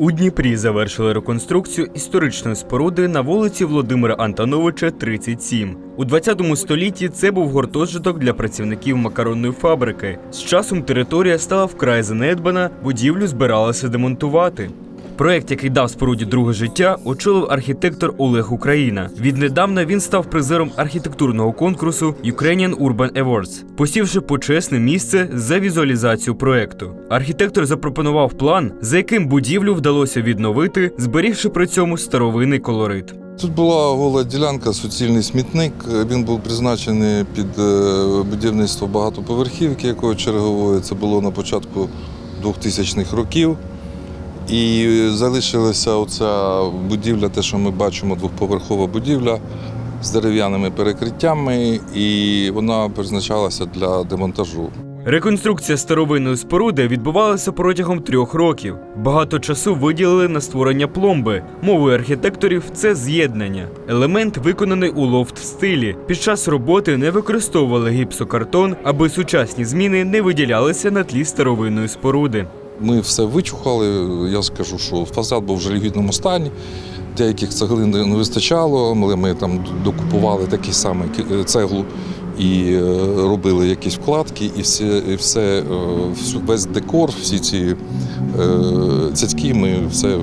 У Дніпрі завершили реконструкцію історичної споруди на вулиці Володимира Антоновича, 37. У 20 столітті це був гуртожиток для працівників макаронної фабрики. З часом територія стала вкрай занедбана, будівлю збиралися демонтувати. Проект, який дав споруді друге життя, очолив архітектор Олег Україна. Віднедавна він став призером архітектурного конкурсу Ukrainian Urban Awards, посівши почесне місце за візуалізацію проекту. Архітектор запропонував план, за яким будівлю вдалося відновити, зберігши при цьому старовинний колорит. Тут була гола ділянка, суцільний смітник. Він був призначений під е, будівництво багатоповерхівки, якої чергової це було на початку 2000-х років. І залишилася оця будівля, те, що ми бачимо, двохповерхова будівля з дерев'яними перекриттями, і вона призначалася для демонтажу. Реконструкція старовинної споруди відбувалася протягом трьох років. Багато часу виділили на створення пломби. Мовою архітекторів це з'єднання. Елемент виконаний у лофт стилі. Під час роботи не використовували гіпсокартон, аби сучасні зміни не виділялися на тлі старовинної споруди. Ми все вичухали. Я скажу, що фасад був в жалюгідному стані. Деяких цеглин не вистачало, але ми там докупували такі самі ки- цеглу і е, робили якісь вкладки, і все, і все е, весь декор, всі ці е, цяцьки ми все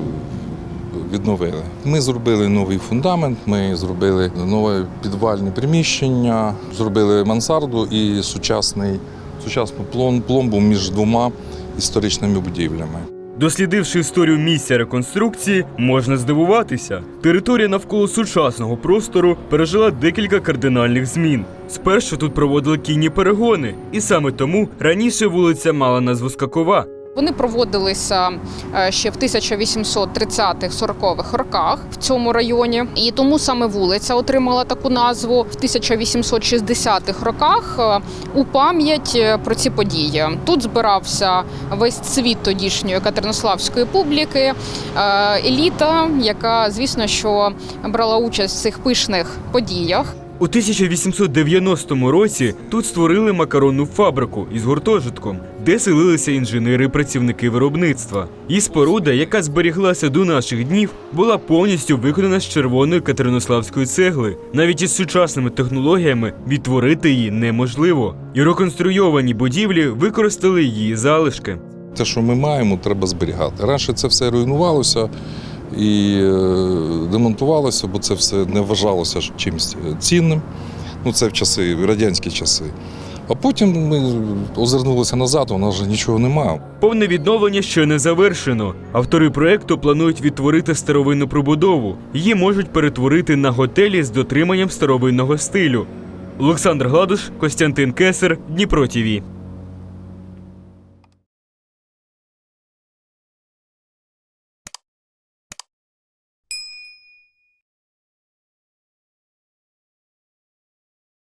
відновили. Ми зробили новий фундамент, ми зробили нове підвальне приміщення, зробили мансарду і сучасний, сучасну плом- пломбу між двома історичними будівлями. Дослідивши історію місця реконструкції, можна здивуватися. Територія навколо сучасного простору пережила декілька кардинальних змін. Спершу тут проводили кінні перегони, і саме тому раніше вулиця мала назву Скакова. Вони проводилися е, ще в 1830-40-х роках в цьому районі, і тому саме вулиця отримала таку назву в 1860-х роках е, у пам'ять е, про ці події. Тут збирався весь цвіт тодішньої катеринославської публіки, еліта, яка, звісно, що брала участь в цих пишних подіях. У 1890 році тут створили макаронну фабрику із гуртожитком, де селилися інженери і працівники виробництва. І споруда, яка зберіглася до наших днів, була повністю виконана з червоної катеринославської цегли. Навіть із сучасними технологіями відтворити її неможливо. І реконструйовані будівлі використали її залишки. Те, що ми маємо, треба зберігати. Раніше це все руйнувалося і е, демонтувалося, бо це все не вважалося чимось цінним. Ну, це в часи, в радянські часи. А потім ми озирнулися назад, у нас вже нічого немає. Повне відновлення ще не завершено. Автори проекту планують відтворити старовинну пробудову. Її можуть перетворити на готелі з дотриманням старовинного стилю. Олександр Гладуш, Костянтин Кесер, Дніпро ТІВІ.